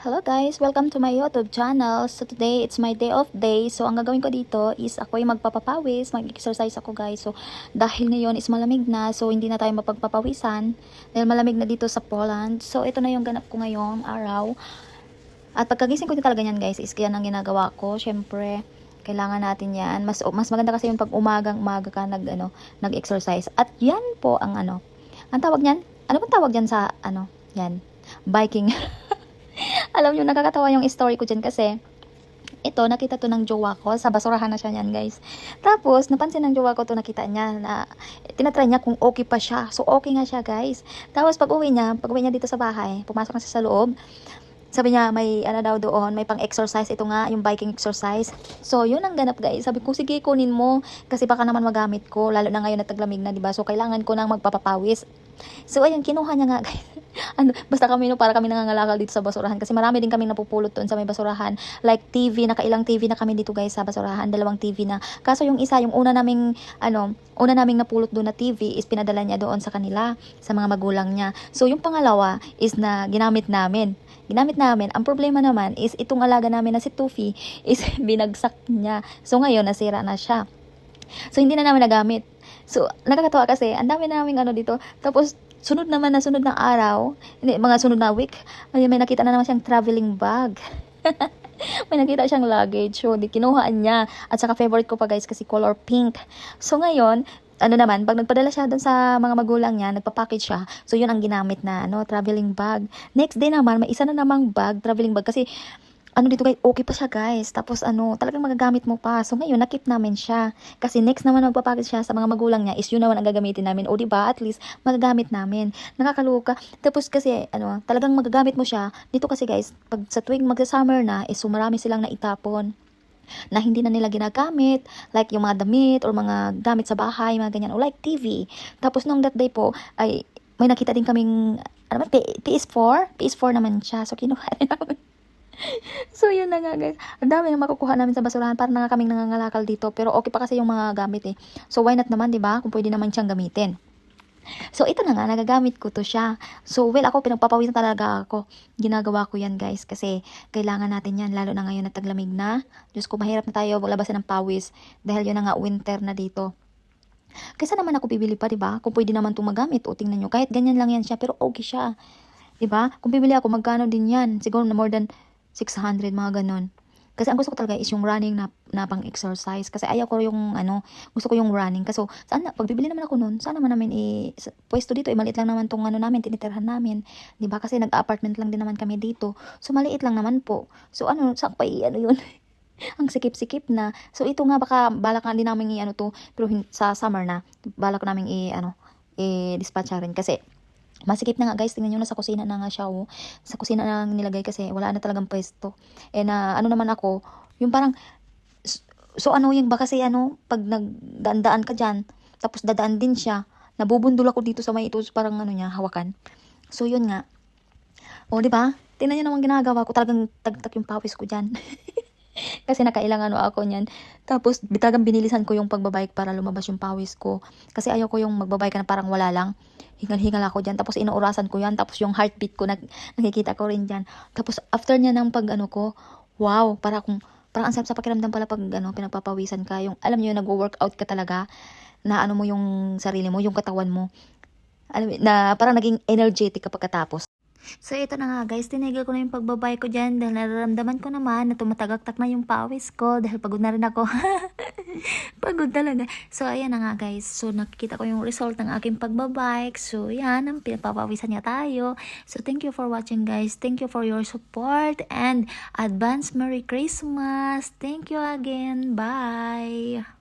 Hello guys! Welcome to my YouTube channel. So today, it's my day off day. So ang gagawin ko dito is ako yung magpapapawis, mag-exercise ako guys. So dahil ngayon is malamig na, so hindi na tayo mapagpapawisan. Dahil malamig na dito sa Poland. So ito na yung ganap ko ngayong araw. At pagkagising ko din talaga yan guys, is kaya ang ginagawa ko. Syempre, kailangan natin yan. Mas, mas maganda kasi yung pag umagang umaga ka nag, ano, nag-exercise. At yan po ang ano, ang tawag niyan? Ano bang tawag dyan sa, ano, yan, biking. Alam nyo, nakakatawa yung story ko dyan kasi ito, nakita to ng jowa ko. Sa basurahan na siya yan, guys. Tapos, napansin ng jowa ko to, nakita niya na tinatry niya kung okay pa siya. So, okay nga siya, guys. Tapos, pag uwi niya, pag uwi niya dito sa bahay, pumasok na siya sa loob, sabi niya, may ano daw doon, may pang-exercise. Ito nga, yung biking exercise. So, yun ang ganap, guys. Sabi ko, sige, kunin mo. Kasi baka naman magamit ko. Lalo na ngayon na taglamig na, diba? So, kailangan ko nang magpapapawis. So, ayun, kinuha niya nga, guys. Ano, basta kami, no, para kami nangangalakal dito sa basurahan. Kasi marami din kami napupulot doon sa may basurahan. Like TV, nakailang TV na kami dito, guys, sa basurahan. Dalawang TV na. Kaso yung isa, yung una naming, ano, una naming napulot doon na TV is pinadala niya doon sa kanila, sa mga magulang niya. So, yung pangalawa is na ginamit namin ginamit namin. Ang problema naman is itong alaga namin na si Tufi is binagsak niya. So ngayon nasira na siya. So hindi na namin nagamit. So nakakatawa kasi ang dami namin ano dito. Tapos sunod naman na sunod ng araw, hindi, mga sunod na week, ay may nakita na naman siyang traveling bag. may nakita siyang luggage. So, di kinuhaan niya. At saka favorite ko pa guys kasi color pink. So, ngayon, ano naman, pag nagpadala siya doon sa mga magulang niya, nagpa-package siya. So, yun ang ginamit na, ano, traveling bag. Next day naman, may isa na namang bag, traveling bag. Kasi, ano dito guys, okay pa siya guys. Tapos ano, talagang magagamit mo pa. So ngayon, nakip namin siya. Kasi next naman magpapackage siya sa mga magulang niya is yun naman ang gagamitin namin. O diba, at least magagamit namin. Nakakaluka. Tapos kasi, ano, talagang magagamit mo siya. Dito kasi guys, pag sa tuwing magsa-summer na, is so marami silang naitapon na hindi na nila ginagamit, like yung mga damit or mga gamit sa bahay, mga ganyan, o like TV. Tapos nung that day po, ay may nakita din kaming, ano ba, P- PS4? PS4 naman siya. So kinuha namin. so yun na nga guys. Ang dami na makukuha namin sa basurahan para na nga kaming nangangalakal dito. Pero okay pa kasi yung mga gamit eh. So why not naman, 'di ba? Kung pwede naman siyang gamitin. So, ito na nga, nagagamit ko to siya. So, well, ako, pinagpapawisan talaga ako. Ginagawa ko yan, guys, kasi kailangan natin yan, lalo na ngayon na taglamig na. Diyos ko, mahirap na tayo labasan ng pawis dahil yun na nga, winter na dito. Kaysa naman ako bibili pa, 'di ba? Kung pwede naman 'tong magamit, o tingnan nyo, kahit ganyan lang yan siya, pero okay siya. 'Di ba? Kung bibili ako, magkano din yan? Siguro na more than 600, mga ganon. Kasi ang gusto ko talaga is yung running na, na pang exercise. Kasi ayaw ko yung, ano, gusto ko yung running. Kaso, saan na, pag bibili naman ako nun, saan naman namin i, pwesto dito, eh, maliit lang naman tong ano namin, tinitirhan namin. ba Kasi nag-apartment lang din naman kami dito. So, maliit lang naman po. So, ano, saan pa ano yun? ang sikip-sikip na. So, ito nga, baka balak nga din namin i, ano to, pero sa summer na, balak namin i, ano, i-dispatch rin. Kasi, Masikip na nga guys, tingnan nyo na sa kusina na nga siya oh. Sa kusina na nilagay kasi wala na talagang pwesto. Eh na ano naman ako, yung parang so ano yung ba kasi ano, pag nagdaan ka dyan, tapos dadaan din siya, nabubundol ako dito sa may ito, parang ano niya, hawakan. So yun nga. O di ba? Tingnan nyo naman ginagawa ko, talagang tagtak yung pawis ko dyan. kasi nakailangan ako niyan. Tapos bitagang binilisan ko yung pagbabike para lumabas yung pawis ko. Kasi ayaw ko yung magbabike na parang wala lang. Hingal-hingal ako dyan. Tapos inuurasan ko yan. Tapos yung heartbeat ko, nag, nakikita ko rin dyan. Tapos after niya ng pag ano ko, wow, para kung, parang ang sarap sa pakiramdam pala pag ano, pinagpapawisan ka. Yung, alam niyo, nag-workout ka talaga. Na ano mo yung sarili mo, yung katawan mo. Alam, na parang naging energetic ka pagkatapos. So, ito na nga guys, tinigil ko na yung pagbabay ko dyan dahil nararamdaman ko naman na tumatagaktak na yung pawis ko dahil pagod na rin ako. pagod talaga. So, ayan na nga guys. So, nakikita ko yung result ng aking pagbabike. So, yan, ang pinapapawisan niya tayo. So, thank you for watching guys. Thank you for your support and advance Merry Christmas. Thank you again. Bye!